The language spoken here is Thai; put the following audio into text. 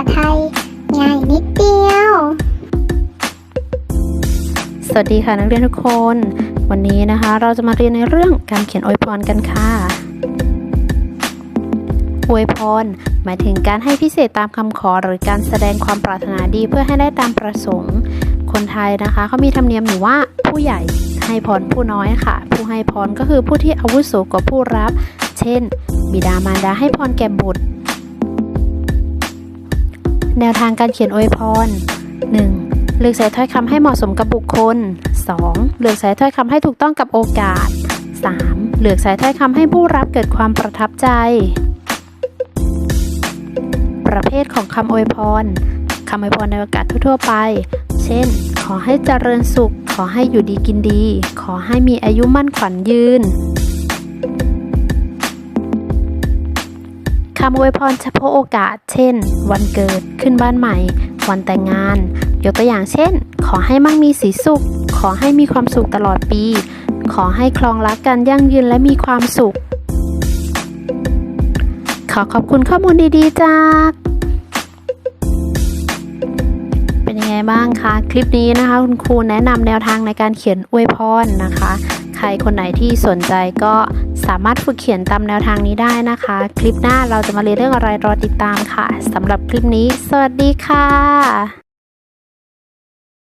ง่ายนิดเดียว สวัสดีค่ะนักเรียนทุกคน วันนี้นะคะ เราจะมาเรียนในเรื่องการเขียนอวยพรกันค่ะ อวยพร หมายถึงการให้พิเศษตามคำขอหรือการแสดงความปรารถนาดีเพื่อให้ได้ตามประสงค์ คนไทยนะคะเขามีธรรมเนียมอยู่ว่าผู้ใหญ่ให้พรผู้น้อยค่ะ ผู้ให้พรก็คือผู้ที่อาวุโสกว่าผู้รับ เช่น บิดามารดาให้พรแก่บุตร แนวทางการเขียนอวยพร 1. เลือกใช้ถ้อยคำให้เหมาะสมกับบุคคล 2. เลือกใช้ถ้อยคำให้ถูกต้องกับโอกาส 3. เลือกใช้ถ้อยคำให้ผู้รับเกิดความประทับใจ ประเภทของคำอวยพรคำอวยพรในโอกาสทั่วไป เช่น ขอให้เจริญสุข ขอให้อยู่ดีกินดี ขอให้มีอายุมั่นขวัญยืน คำอวยพรเฉพาะโอกาส เช่น วันเกิด ขึ้นบ้านใหม่ วันแต่งงาน ยกตัวอย่างเช่น ขอให้มั่งมีสีสุข ขอให้มีความสุขตลอดปี ขอให้คลองรักกันยั่งยืนและมีความสุข ขอขอบคุณข้อมูลดีๆจาก เป็นยังไงบ้างคะ คลิปนี้นะคะ คุณครูแนะนำแนวทางในการเขียนอวยพรนะคะ ใครคนไหนที่สนใจก็สามารถฝึกเขียนตามแนวทางนี้ได้นะคะ คลิปหน้าเราจะมาเรียนเรื่องอะไรรอติดตามค่ะสำหรับคลิปนี้ สวัสดีค่ะ